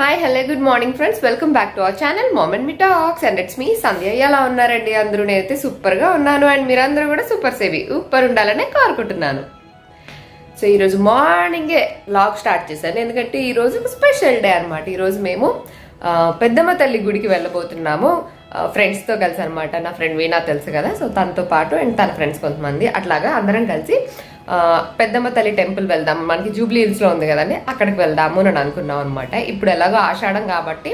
Hi hello good morning friends welcome back to our channel moment me talks and it's me Sandhya ఎలా ఉన్నారండి అందరూ? నేనైతే సూపర్గా ఉన్నాను. అండ్ మీరందరూ కూడా సూపర్ సేవి. సూపర్ ఉండాలని కోరుకుంటున్నాను. సో ఈరోజు మార్నింగే లాగ్ స్టార్ట్ చేశాను. ఎందుకంటే ఈరోజు స్పెషల్ డే అనమాట ఈరోజు మేము పెద్దమ్మ తల్లి గుడికి వెళ్ళబోతున్నాము. ఫ్రెండ్స్తో కలిసి అనమాట నా ఫ్రెండ్ వీణా తెలుసు కదా. సో తనతో పాటు అండ్ తన ఫ్రెండ్స్ కొంతమంది. అట్లాగా అందరం కలిసి పెద్దమ్మ తల్లి టెంపుల్ వెళ్దాం. మనకి జూబ్లీ హిల్స్లో ఉంది కదండి అక్కడికి వెళ్దాము అని అనుకున్నాం అనమాట ఇప్పుడు ఎలాగో ఆషాఢం కాబట్టి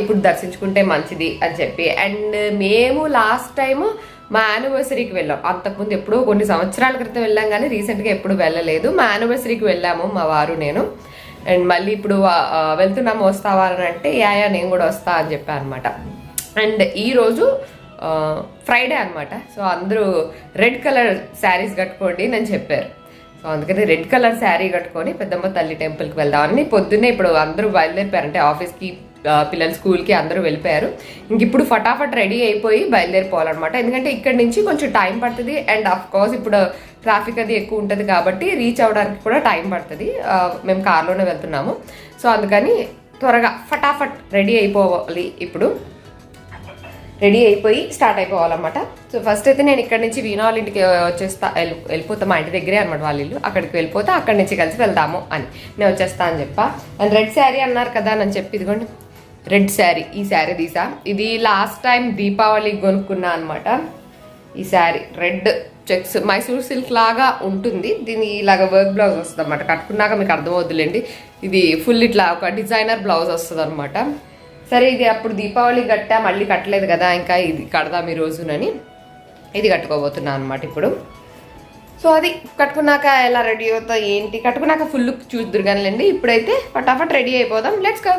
ఇప్పుడు దర్శించుకుంటే మంచిది అని చెప్పి. అండ్ మేము లాస్ట్ టైము మా యానివర్సరీకి వెళ్ళాం. అంతకుముందు ఎప్పుడో కొన్ని సంవత్సరాల క్రితం వెళ్ళాం కానీ రీసెంట్గా ఎప్పుడు వెళ్ళలేదు. మా యానివర్సరీకి వెళ్ళాము మా వారు నేను. అండ్ మళ్ళీ ఇప్పుడు వెళ్తున్నాము వస్తావా అని అంటే యా, నేను కూడా వస్తా అని చెప్పాను అనమాట అండ్ ఈరోజు ఫ్రైడే అనమాట సో అందరూ రెడ్ కలర్ శారీస్ కట్టుకోండి అని చెప్పారు. సో అందుకని రెడ్ కలర్ శారీ కట్టుకొని పెద్దమ్మ తల్లి టెంపుల్కి వెళ్దామని పొద్దున్నే ఇప్పుడు అందరూ బయలుదేరిపోయారు. అంటే ఆఫీస్కి పిల్లలు స్కూల్కి అందరూ వెళ్ళిపోయారు. ఇంక ఇప్పుడు ఫటాఫట్ రెడీ అయిపోయి బయలుదేరిపోవాలన్నమాట. ఎందుకంటే ఇక్కడ నుంచి కొంచెం టైం పడుతుంది. అండ్ అఫ్ కోర్స్ ఇప్పుడు ట్రాఫిక్ అది ఎక్కువ ఉంటుంది కాబట్టి రీచ్ అవ్వడానికి కూడా టైం పడుతుంది. మేము కార్లోనే వెళ్తున్నాము. సో అందుకని త్వరగా ఫటాఫట్ రెడీ అయిపోవాలి ఇప్పుడు. రెడీ అయిపోయి స్టార్ట్ అయిపోవాలన్నమాట. సో ఫస్ట్ అయితే నేను ఇక్కడ నుంచి వీణా వాళ్ళ ఇంటికి వచ్చేస్తా వెళ్ళి వెళ్ళిపోతా మా ఇంటి దగ్గరే అనమాట వాళ్ళ ఇల్లు. అక్కడికి వెళ్ళిపోతే అక్కడి నుంచి కలిసి వెళ్దాము అని. నేను వచ్చేస్తా అని చెప్పా. అండ్ రెడ్ శారీ అన్నారు కదా అని చెప్పి ఇదిగోండి. రెడ్ శారీ ఈ శారీ తీసా. ఇది లాస్ట్ టైం దీపావళికి కొనుక్కున్నా అనమాట ఈ sari red checks. Mysore silk లాగా ఉంటుంది. దీని ఇలాగ వర్క్ బ్లౌజ్ వస్తుంది అనమాట కట్టుకున్నాక మీకు అర్థమవుతుందిలేండి ఇది ఫుల్ ఇట్లా ఒక డిజైనర్ బ్లౌజ్ వస్తుంది అనమాట సరే ఇది అప్పుడు దీపావళి కట్టా మళ్ళీ కట్టలేదు కదా ఇంకా ఇది కడదాం ఈ రోజునని ఇది కట్టుకోబోతున్నాను అనమాట ఇప్పుడు. సో అది కట్టుకున్నాక ఎలా రెడీ అవుతా ఏంటి? కట్టుకున్నాక ఫుల్ చూద్దరు కానిలేండి ఇప్పుడైతే ఫటాఫట్ రెడీ అయిపోదాం. లెట్స్ గో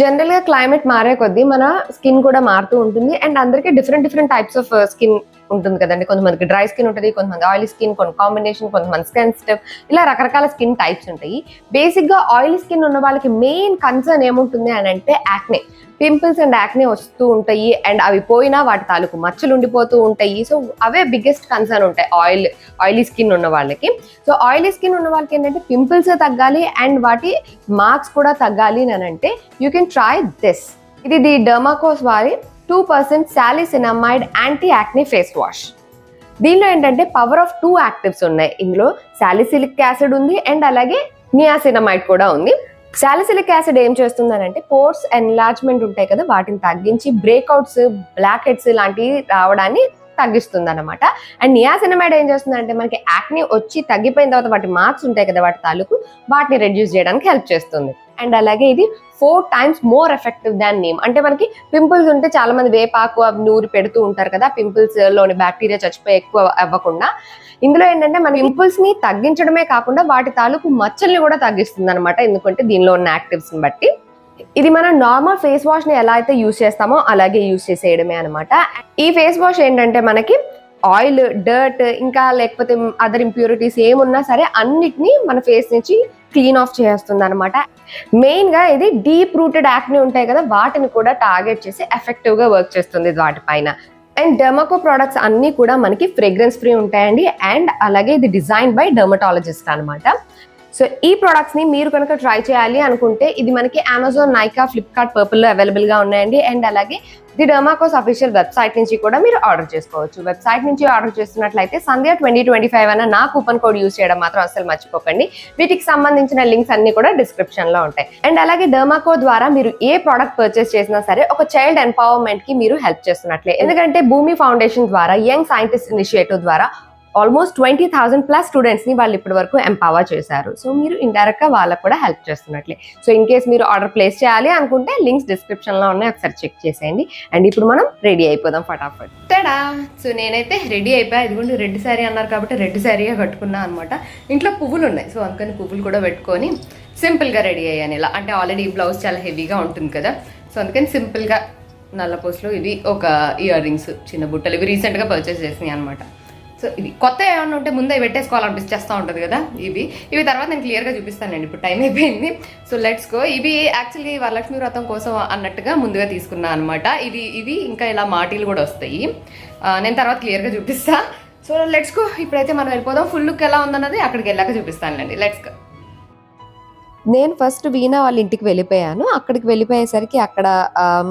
జనరల్గా క్లైమేట్ మారే కొద్దీ మన స్కిన్ కూడా మారుతూ ఉంటుంది. అండ్ అందరికీ different different types of skin ఉంటుంది కదండి. కొంతమందికి డ్రై స్కిన్ ఉంటుంది కొంతమంది ఆయిలీ స్కిన్ కొన్ని కాంబినేషన్ కొంతమంది సెన్సిటివ్ ఇలా రకరకాల స్కిన్ టైప్స్ ఉంటాయి. బేసిక్గా ఆయిలీ స్కిన్ ఉన్న వాళ్ళకి మెయిన్ కన్సర్న్ ఏముంటుంది అని అంటే యాక్నే. పింపుల్స్ అండ్ యాక్నే వస్తూ ఉంటాయి. అండ్ అవి పోయినా వాటి తాలూకు మచ్చలు ఉండిపోతూ ఉంటాయి. సో అవే బిగ్గెస్ట్ కన్సర్న్ ఉంటాయి. ఆయిల్ ఆయిలీ స్కిన్ ఉన్న వాళ్ళకి. సో ఆయిలీ స్కిన్ ఉన్న వాళ్ళకి ఏంటంటే పింపుల్స్ తగ్గాలి అండ్ వాటి మార్క్స్ కూడా తగ్గాలి అని అంటే యూ కెన్ ట్రై దిస్ ఇది ది డర్మాకోస్ వారి two percent salicinamide anti acne face wash దీనిలో ఏంటంటే పవర్ ఆఫ్ టూ యాక్టివ్స్ ఉన్నాయి. ఇందులో శాలిసిలిక్ యాసిడ్ ఉంది అండ్ అలాగే నియాసినమైడ్ కూడా ఉంది. సాలిసిలిక్ యాసిడ్ ఏం చేస్తుందనంటే పోర్స్ ఎన్లార్జ్మెంట్ ఉంటాయి కదా వాటిని తగ్గించి బ్రేక్అవుట్స్ బ్లాక్ హెడ్స్ లాంటివి రావడాన్ని తగ్గిస్తుంది అనమాట అండ్ నియాసినమైడ్ ఏం చేస్తుందంటే మనకి యాక్ని వచ్చి తగ్గిపోయిన తర్వాత వాటి మార్క్స్ ఉంటాయి కదా వాటి తాలూకు వాటిని రెడ్యూస్ చేయడానికి హెల్ప్ చేస్తుంది. అండ్ అలాగే ఇది four times more effective than name. అంటే మనకి పింపుల్స్ ఉంటే చాలా మంది వేపాకు అవి నూరి పెడుతూ ఉంటారు కదా పింపుల్స్లోని బ్యాక్టీరియా చచ్చిపోయి ఎక్కువ అవ్వకుండా. ఇందులో ఏంటంటే మన పింపుల్స్ని తగ్గించడమే కాకుండా వాటి తాలూకు మచ్చల్ని కూడా తగ్గిస్తుంది అనమాట ఎందుకంటే దీనిలో ఉన్న యాక్టివ్స్ని బట్టి. ఇది మనం నార్మల్ ఫేస్ వాష్ని ఎలా అయితే యూస్ చేస్తామో అలాగే యూస్ చేసేయడమే అనమాట ఈ ఫేస్ వాష్ ఏంటంటే మనకి ఆయిల్ డర్ట్ ఇంకా లేకపోతే అదర్ ఇంప్యూరిటీస్ ఏమున్నా సరే అన్నిటినీ మన ఫేస్ నుంచి క్లీన్ ఆఫ్ చేస్తుంది అనమాట మెయిన్గా ఇది డీప్ రూటెడ్ యాక్ని ఉంటాయి కదా వాటిని కూడా టార్గెట్ చేసి ఎఫెక్టివ్గా వర్క్ చేస్తుంది వాటిపైన. అండ్ డెమకో ప్రోడక్ట్స్ అన్నీ కూడా మనకి ఫ్రేగ్రెన్స్ ఫ్రీ ఉంటాయండి. అండ్ అలాగే ఇది డిజైన్ బై డర్మటాలజిస్ట్ అనమాట సో ఈ ప్రోడక్ట్స్ని మీరు కనుక ట్రై చేయాలి అనుకుంటే ఇది మనకి అమెజాన్ నైకా ఫ్లిప్కార్ట్ పర్పుల్ అవైలబుల్గా ఉన్నాయండి. అండ్ అలాగే ది డర్మాకోస్ అఫీషియల్ వెబ్సైట్ నుంచి కూడా మీరు ఆర్డర్ చేసుకోవచ్చు. వెబ్సైట్ నుంచి ఆర్డర్ చేస్తున్నట్లయితే సంధ్య ట్వంటీ ట్వంటీ ఫైవ్ అన్న నా కూపన్ కోడ్ యూస్ చేయడం మాత్రం అసలు మర్చిపోకండి. వీటికి సంబంధించిన లింక్స్ అన్ని కూడా డిస్క్రిప్షన్లో ఉంటాయి. అండ్ అలాగే డర్మాకో ద్వారా మీరు ఏ ప్రోడక్ట్ పర్చేస్ చేసినా సరే ఒక చైల్డ్ ఎంపవర్మెంట్కి మీరు హెల్ప్ చేస్తున్నట్లే. ఎందుకంటే భూమి ఫౌండేషన్ ద్వారా యంగ్ సైంటిస్ట్ ఇనిషియేటివ్ ద్వారా ఆల్మోస్ట్ ట్వంటీ థౌసండ్ ప్లస్ స్టూడెంట్స్ని వాళ్ళు ఇప్పటి వరకు ఎంపవర్ చేశారు. సో మీరు ఇండైరెక్ట్గా వాళ్ళకు కూడా హెల్ప్ చేస్తున్నట్లే. సో ఇన్ కేస్ మీరు ఆర్డర్ ప్లేస్ చేయాలి అనుకుంటే లింక్స్ డిస్క్రిప్షన్లో ఉన్నాయి. ఒకసారి చెక్ చేసేయండి. అండ్ ఇప్పుడు మనం రెడీ అయిపోదాం ఫటాఫట్. తడా! సో నేనైతే రెడీ అయిపోయా. ఇదిగోండి రెడ్ శారీ అన్నారు కాబట్టి రెడ్ శారీగా కట్టుకున్నా అనమాట ఇంట్లో పువ్వులు ఉన్నాయి. సో అందుకని పువ్వులు కూడా పెట్టుకొని సింపుల్గా రెడీ అయ్యాను ఇలా. అంటే ఆల్రెడీ బ్లౌజ్ చాలా హెవీగా ఉంటుంది కదా. సో అందుకని సింపుల్గా నల్ల పోస్ట్లో ఇవి ఒక ఇయర్ రింగ్స్ చిన్న బుట్టలు. ఇవి రీసెంట్గా పర్చేస్ చేసినాయి అనమాట సో ఇవి కొత్త ఏమైనా ఉంటే ముందే పెట్టేసుకోవాలనిపిస్తూ ఉంటుంది కదా ఇవి. ఇవి తర్వాత నేను క్లియర్గా చూపిస్తానండి ఇప్పుడు టైం అయిపోయింది. సో లెట్స్ గో ఇవి యాక్చువల్లీ వరలక్ష్మి వ్రతం కోసం అన్నట్టుగా ముందుగా తీసుకున్నాను అనమాట ఇవి ఇవి ఇంకా ఇలా మాటీలు కూడా వస్తాయి. నేను తర్వాత క్లియర్గా చూపిస్తా. సో లెట్స్ గో ఇప్పుడైతే మనం వెళ్ళిపోదాం. ఫుల్ లుక్ ఎలా ఉందన్నది అక్కడికి వెళ్ళాక చూపిస్తానులేండి. లెట్స్ గో నేను ఫస్ట్ వీణా వాళ్ళ ఇంటికి వెళ్ళిపోయాను. అక్కడికి వెళ్ళిపోయేసరికి అక్కడ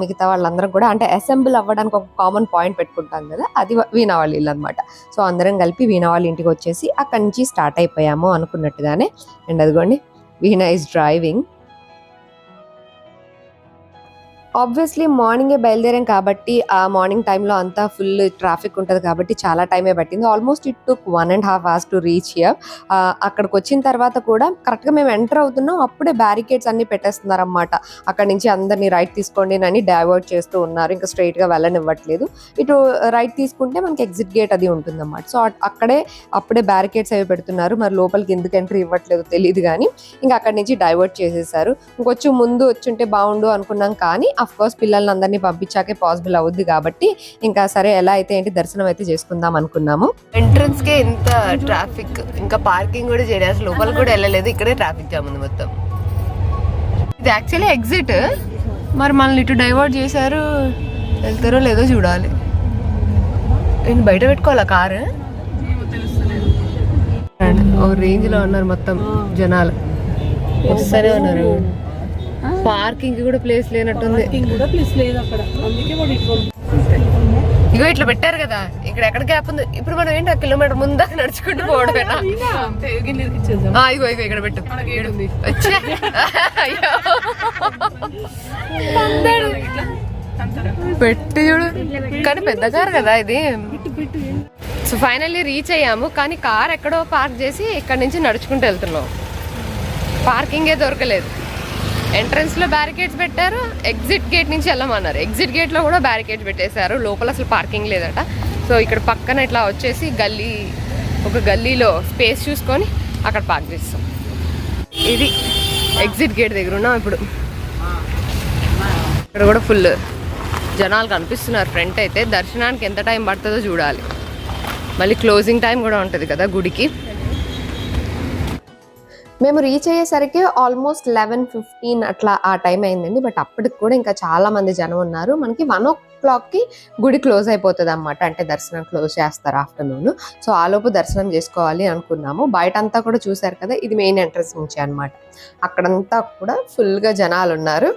మిగతా వాళ్ళందరం కూడా అంటే అసెంబుల్ అవ్వడానికి ఒక కామన్ పాయింట్ పెట్టుకుంటాం కదా అది వీణా వాళ్ళ ఇల్లు అనమాట సో అందరం కలిపి వీణా వాళ్ళ ఇంటికి వచ్చేసి అక్కడి నుంచి స్టార్ట్ అయిపోయాము అనుకున్నట్టుగానే. అండ్ అదిగోండి వీణా ఈజ్ డ్రైవింగ్ ఆబ్వియస్లీ మార్నింగే బయలుదేరాం కాబట్టి ఆ మార్నింగ్ టైంలో అంతా ఫుల్ ట్రాఫిక్ ఉంటుంది కాబట్టి చాలా టైమే పట్టింది. Almost it took one and half hours to reach here అక్కడికి వచ్చిన తర్వాత కూడా కరెక్ట్గా మేము ఎంటర్ అవుతున్నాం. అప్పుడే బ్యారికేడ్స్ అన్ని పెట్టేస్తున్నారన్నమాట. అక్కడ నుంచి అందరినీ రైట్ తీసుకోండి అని డైవర్ట్ చేస్తూ ఉన్నారు. ఇంకా స్ట్రైట్గా గా వెళ్ళనివ్వట్లేదు. ఇటు రైట్ తీసుకుంటే మనకి ఎగ్జిట్ గేట్ అది ఉంటుందన్నమాట. సో అక్కడే అప్పుడే బ్యారికేడ్స్ అవి పెడుతున్నారు. మరి లోపలికి ఎందుకు ఎంట్రీ ఇవ్వట్లేదు తెలియదు కానీ ఇంకా అక్కడి నుంచి డైవర్ట్ చేసేసారు. ఇంకొచ్చి ముందు వచ్చుంటే బాగుండు అనుకున్నాం కానీ అఫ్ కోర్స్ పిల్లల్ని అందరినీ పంపించాకే పాసిబుల్ అవుద్ది కాబట్టి ఇంకా సరే ఎలా అయితే ఏంటి దర్శనం అయితే చేసుకుందాం అనుకున్నాము. ఎంట్రన్స్ కే ఇంత ట్రాఫిక్ ఇంకా పార్కింగ్ కూడా చేయలేదు. అసలు లోపల కూడా వెళ్ళలేదు. ఇక్కడే ట్రాఫిక్ జామ్ ఉంది మొత్తం. ఇది యాక్చువల్లీ ఎగ్జిట్ మరి మనల్ని ఇటు డైవర్ట్ చేశారు వెళ్తారో లేదో చూడాలి. నేను బయట పెట్టుకోవాలా కారు ఓ రేంజ్లో ఉన్నారు మొత్తం జనాలు. వస్తూనే ఉన్నారు. పార్కింగ్ కూడా ప్లేస్ లేనట్టుంది. పార్కింగ్ కూడా ప్లేస్ లేదు అక్కడ. అందుకే వాడు ఇటు ఇగో ఇట్లా పెట్టారు కదా ఇక్కడ ఎక్కడ గ్యాప్ ఉంది? ఇప్పుడు మనం ఏంటి ఆ కిలోమీటర్ ముందా నడుచుకుంటూ పోవడమేనా? ఇగో ఇగో ఇక్కడ పెట్టు. వచ్చే. పెట్టి చూడు. కానీ పెద్ద కార్ కదా ఇది. సో ఫైనల్లీ రీచ్ అయ్యాము. కానీ కార్ ఎక్కడో పార్క్ చేసి ఇక్కడ నుంచి నడుచుకుంటూ వెళ్తున్నాం. పార్కింగే దొరకలేదు. ఎంట్రన్స్లో బ్యారికేడ్స్ పెట్టారు ఎగ్జిట్ గేట్ నుంచి వెళ్ళమన్నారు. ఎగ్జిట్ గేట్లో కూడా బ్యారికేడ్స్ పెట్టేశారు. లోపల అసలు పార్కింగ్ లేదట. సో ఇక్కడ పక్కన ఇట్లా వచ్చేసి గల్లీ ఒక గల్లీలో స్పేస్ చూసుకొని అక్కడ పార్క్ చేస్తాం. ఇది ఎగ్జిట్ గేట్ దగ్గర ఉన్నాం ఇప్పుడు. ఇక్కడ కూడా ఫుల్ జనాలు కనిపిస్తున్నారు. ఫ్రంట్ అయితే దర్శనానికి ఎంత టైం పడుతుందో చూడాలి. మళ్ళీ క్లోజింగ్ టైం కూడా ఉంటుంది కదా గుడికి. మేము రీచ్ అయ్యేసరికి ఆల్మోస్ట్ లెవెన్ ఫిఫ్టీన్ అట్లా ఆ టైం అయిందండి. బట్ అప్పటికి కూడా ఇంకా చాలా మంది జనం ఉన్నారు. మనకి వన్ ఓ క్లాక్కి గుడి క్లోజ్ అయిపోతుంది అనమాట అంటే దర్శనం క్లోజ్ చేస్తారు ఆఫ్టర్నూన్ సో ఆలోపు దర్శనం చేసుకోవాలి అనుకున్నాము. బయట అంతా కూడా చూశారు కదా ఇది మెయిన్ ఎంట్రన్స్ నుంచి అనమాట అక్కడంతా కూడా ఫుల్గా జనాలు ఉన్నారు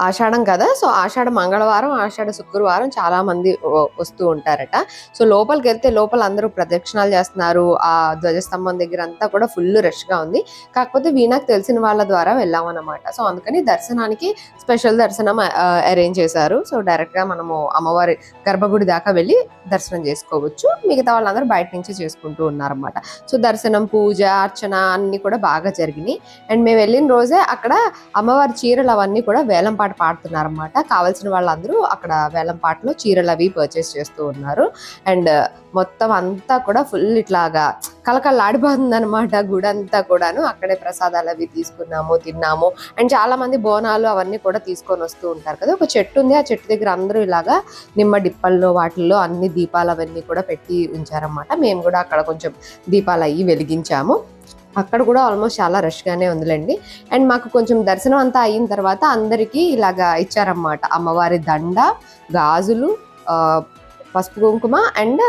ఆషాఢం కదా? సో ఆషాఢ మంగళవారం ఆషాఢ శుక్రవారం చాలా మంది వస్తూ ఉంటారట. సో లోపలికి వెళ్తే లోపల అందరూ ప్రదక్షిణాలు చేస్తున్నారు. ఆ ధ్వజస్తంభం దగ్గర అంతా కూడా ఫుల్ రష్గా ఉంది. కాకపోతే వీణాకు తెలిసిన వాళ్ళ ద్వారా వెళ్ళామన్నమాట సో అందుకని దర్శనానికి స్పెషల్ దర్శనం అరేంజ్ చేశారు. సో డైరెక్ట్గా మనము అమ్మవారి గర్భగుడి దాకా వెళ్ళి దర్శనం చేసుకోవచ్చు. మిగతా వాళ్ళందరూ బయట నుంచి చేసుకుంటూ ఉన్నారన్నమాట. సో దర్శనం పూజ అర్చన అన్ని కూడా బాగా జరిగినాయి. అండ్ మేము వెళ్ళిన రోజే అక్కడ అమ్మవారి చీరలు అవన్నీ కూడా వేలం పాట పాడుతున్నారన్నమాట. కావాల్సిన వాళ్ళందరూ అక్కడ వేలం పాటలో చీరలు అవి పర్చేస్ చేస్తూ ఉన్నారు. అండ్ మొత్తం అంతా కూడా ఫుల్ ఇట్లాగా కలకల్లాడిపోతుందనమాట గుడి అంతా కూడాను అక్కడే ప్రసాదాలు అవి తీసుకున్నాము తిన్నాము. అండ్ చాలా మంది బోనాలు అవన్నీ కూడా తీసుకొని వస్తూ ఉంటారు కదా. ఒక చెట్టు ఉంది. ఆ చెట్టు దగ్గర అందరూ ఇలాగా నిమ్మ డిప్పల్లో వాటిల్లో అన్ని దీపాలు అవన్నీ కూడా పెట్టి ఉంచారన్నమాట. మేము కూడా అక్కడ కొంచెం దీపాలు అవి వెలిగించాము. అక్కడ కూడా ఆల్మోస్ట్ చాలా రష్గానే ఉందిలేండి. అండ్ మాకు కొంచెం దర్శనం అంతా అయిన తర్వాత అందరికీ ఇలాగా ఇచ్చారన్నమాట. అమ్మవారి దండ గాజులు పసుపు కుంకుమ అండ్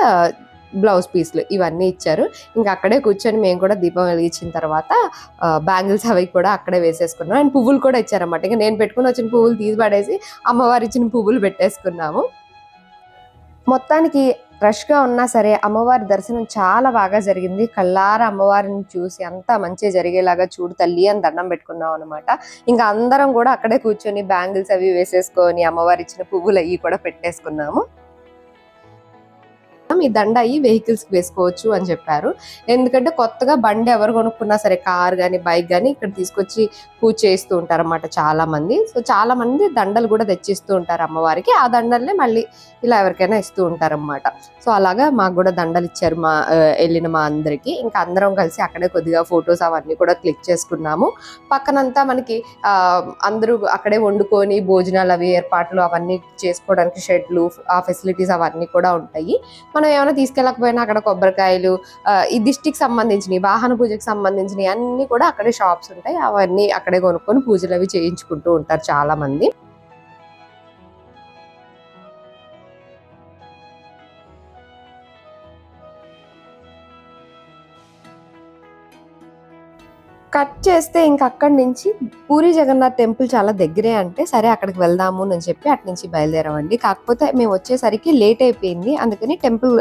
బ్లౌజ్ పీస్లు ఇవన్నీ ఇచ్చారు. ఇంకా అక్కడే కూర్చొని మేము కూడా దీపం వెలిగించిన తర్వాత బ్యాంగిల్స్ అవి కూడా అక్కడే వేసేసుకున్నాం. అండ్ పువ్వులు కూడా ఇచ్చారన్నమాట. ఇంకా నేను పెట్టుకుని వచ్చిన పువ్వులు తీసి పడేసి అమ్మవారు ఇచ్చిన పువ్వులు పెట్టేసుకున్నాము. మొత్తానికి రష్గా ఉన్నా సరే అమ్మవారి దర్శనం చాలా బాగా జరిగింది. కళ్ళార అమ్మవారిని చూసి అంతా మంచిగా జరిగేలాగా చూడు తల్లి అని దండం పెట్టుకున్నాం అనమాట ఇంకా అందరం కూడా అక్కడే కూర్చొని బ్యాంగిల్స్ అవి వేసేసుకొని అమ్మవారి ఇచ్చిన పువ్వులు అవి కూడా పెట్టేసుకున్నాము. ఈ దండ అయ్యి వెహికల్స్కి వేసుకోవచ్చు అని చెప్పారు. ఎందుకంటే కొత్తగా బండి ఎవరు కొనుక్కున్నా సరే కార్ కానీ బైక్ కానీ ఇక్కడ తీసుకొచ్చి పూజ చేస్తూ ఉంటారు అన్నమాట చాలా మంది సో చాలా మంది దండలు కూడా తెచ్చిస్తూ ఉంటారు అమ్మవారికి. ఆ దండల్ని మళ్ళీ ఇలా ఎవరికైనా ఇస్తూ ఉంటారు అన్నమాట సో అలాగా మాకు కూడా దండలు ఇచ్చారు మా వెళ్ళిన మా అందరికి. ఇంకా అందరం కలిసి అక్కడే కొద్దిగా ఫొటోస్ అవన్నీ కూడా క్లిక్ చేసుకున్నాము. పక్కనంతా మనకి అందరూ అక్కడే వండుకొని భోజనాలు అవి ఏర్పాట్లు అవన్నీ చేసుకోవడానికి షెడ్లు ఆ ఫెసిలిటీస్ అవన్నీ కూడా ఉంటాయి. మనం ఏమైనా తీసుకెళ్ళకపోయినా అక్కడ కొబ్బరికాయలు ఆ, ఈ దిష్టికి సంబంధించినవి వాహన పూజకి సంబంధించినవి అన్ని కూడా అక్కడే షాప్స్ ఉంటాయి. అవన్నీ అక్కడే కొనుక్కొని పూజలు అవి చేయించుకుంటూ ఉంటారు చాలా కట్ చేస్తే ఇంక అక్కడి నుంచి పూరి జగన్నాథ్ టెంపుల్ చాలా దగ్గరే అంటే సరే అక్కడికి వెళ్దాము అని చెప్పి అటు నుంచి బయలుదేరామండి. కాకపోతే మేము వచ్చేసరికి లేట్ అయిపోయింది. అందుకని టెంపుల్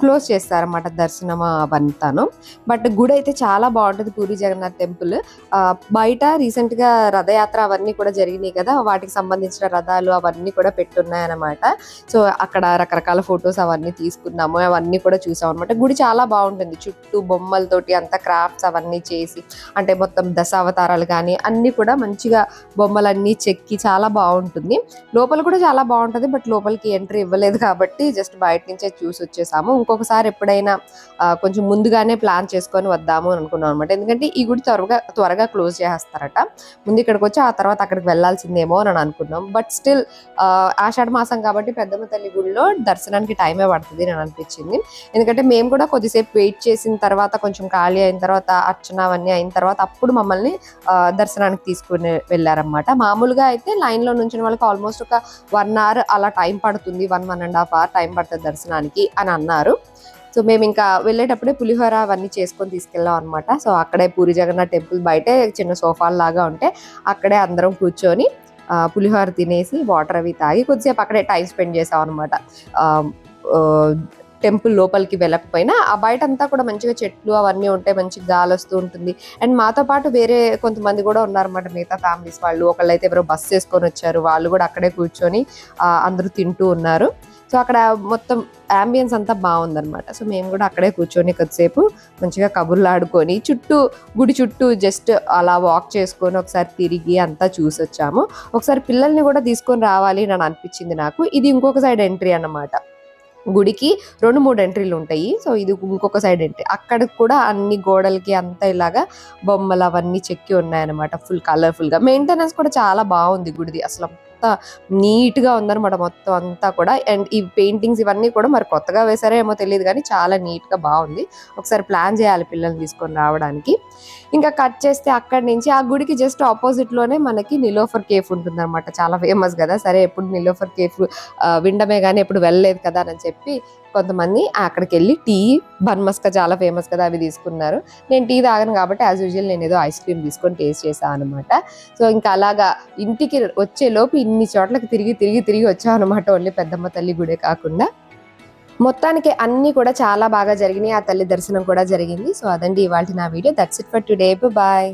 క్లోజ్ చేస్తారన్నమాట దర్శనం అవంతాను. బట్ గుడి అయితే చాలా బాగుంటుంది పూరి జగన్నాథ్ టెంపుల్. బయట రీసెంట్గా రథయాత్ర అవన్నీ కూడా జరిగినాయి కదా వాటికి సంబంధించిన రథాలు అవన్నీ కూడా పెట్టున్నాయన్నమాట. సో అక్కడ రకరకాల ఫొటోస్ అవన్నీ తీసుకున్నాము. అవన్నీ కూడా చూసాం అనమాట గుడి చాలా బాగుంటుంది. చుట్టూ బొమ్మలతోటి అంతా క్రాఫ్ట్స్ అవన్నీ చేసి అంటే మొత్తం దశావతారాలు కానీ అన్ని కూడా మంచిగా బొమ్మలన్నీ చెక్కి చాలా బాగుంటుంది. లోపల కూడా చాలా బాగుంటుంది బట్ లోపలికి ఎంట్రీ ఇవ్వలేదు కాబట్టి జస్ట్ బయట నుంచే చూసి వచ్చేసాము. ఇంకొకసారి ఎప్పుడైనా కొంచెం ముందుగానే ప్లాన్ చేసుకొని వద్దాము అని అనుకున్నాం అనమాట ఎందుకంటే ఈ గుడి త్వరగా త్వరగా క్లోజ్ చేస్తారట ముందు ఇక్కడికి వచ్చి ఆ తర్వాత అక్కడికి వెళ్ళాల్సిందేమో అని అనుకున్నాం. బట్ స్టిల్ ఆషాఢ మాసం కాబట్టి పెద్దమ్మ తల్లి గుడిలో దర్శనానికి టైమే పడుతుంది అని అనిపించింది. ఎందుకంటే మేము కూడా కొద్దిసేపు వెయిట్ చేసిన తర్వాత కొంచెం ఖాళీ అయిన తర్వాత అర్చన అవన్నీ అయిన తర్వాత తర్వాత అప్పుడు మమ్మల్ని దర్శనానికి తీసుకుని వెళ్ళారనమాట మామూలుగా అయితే లైన్లో నుంచి వాళ్ళకి ఆల్మోస్ట్ ఒక వన్ అవర్ అలా టైం పడుతుంది. One one and half hour time పడుతుంది దర్శనానికి అని అన్నారు. సో మేము ఇంకా వెళ్ళేటప్పుడే పులిహోర అవన్నీ చేసుకొని తీసుకెళ్ళాం అనమాట సో అక్కడే పూరి జగన్నాథ్ టెంపుల్ బయటే చిన్న సోఫాలు లాగా ఉంటే అక్కడే అందరం కూర్చొని పులిహోర తినేసి వాటర్ అవి తాగి కొద్దిసేపు అక్కడే టైం స్పెండ్ చేసాం అనమాట టెంపుల్ లోపలికి వెళ్ళకపోయినా ఆ బయట అంతా కూడా మంచిగా చెట్లు అవన్నీ ఉంటాయి మంచి గాలి వస్తూ ఉంటుంది. అండ్ మాతో పాటు వేరే కొంతమంది కూడా ఉన్నారన్నమాట మిగతా ఫ్యామిలీస్ వాళ్ళు. ఒకళ్ళైతే ఎవరో బస్ చేసుకొని వచ్చారు. వాళ్ళు కూడా అక్కడే కూర్చొని అందరూ తింటూ ఉన్నారు. సో అక్కడ మొత్తం అంబియన్స్ అంతా బాగుందనమాట సో మేము కూడా అక్కడే కూర్చొని కొద్దిసేపు మంచిగా కబుర్లు ఆడుకొని చుట్టూ గుడి చుట్టూ జస్ట్ అలా వాక్ చేసుకొని ఒకసారి తిరిగి అంతా చూసి వచ్చాము ఒకసారి పిల్లల్ని కూడా తీసుకొని రావాలి అని అనిపించింది నాకు. ఇది ఇంకొక సైడ్ ఎంట్రీ అన్నమాట. గుడికి రెండు మూడు ఎంట్రీలు ఉంటాయి. సో ఇది ఇంకొక సైడ్ ఎంట్రీ. అక్కడ కూడా అన్ని గోడలకి అంతా ఇలాగా బొమ్మలు అవన్నీ చెక్కి ఉన్నాయన్నమాట. ఫుల్ కలర్ఫుల్గా. మెయింటెనెన్స్ కూడా చాలా బాగుంది గుడిది. అసలు అంతా నీట్గా మొత్తం అంతా కూడా. అండ్ ఈ పెయింటింగ్స్ ఇవన్నీ కూడా మరి కొత్తగా వేసారో ఏమో తెలియదు కానీ చాలా నీట్గా బాగుంది. ఒకసారి ప్లాన్ చేయాలి పిల్లల్ని తీసుకొని రావడానికి. ఇంకా కట్ చేస్తే అక్కడి నుంచి ఆ గుడికి జస్ట్ ఆపోజిట్లోనే మనకి నిలోఫర్ కేఫ్ ఉంటుందన్నమాట. చాలా ఫేమస్ కదా. సరే ఎప్పుడు నిలోఫర్ కేఫ్ విండమే కానీ ఎప్పుడు వెళ్ళలేదు కదా అని చెప్పి కొంతమంది అక్కడికి వెళ్ళి టీ బన్మస్కా చాలా ఫేమస్ కదా అవి తీసుకున్నారు. నేను టీ తాగను కాబట్టి యాజ్ యూజువల్ నేను ఏదో ఐస్ క్రీమ్ తీసుకొని టేస్ట్ చేశాను అనమాట సో ఇంకా అలాగా ఇంటికి వచ్చేలోపు ఇన్ని చోట్లకి తిరిగి తిరిగి తిరిగి వచ్చాం అనమాట ఓన్లీ పెద్దమ్మ తల్లి గుడే కాకుండా. మొత్తానికి అన్ని కూడా చాలా బాగా జరిగినాయి. ఆ తల్లి దర్శనం కూడా జరిగింది. సో అదండి ఇవాళ నా video. That's it for today bye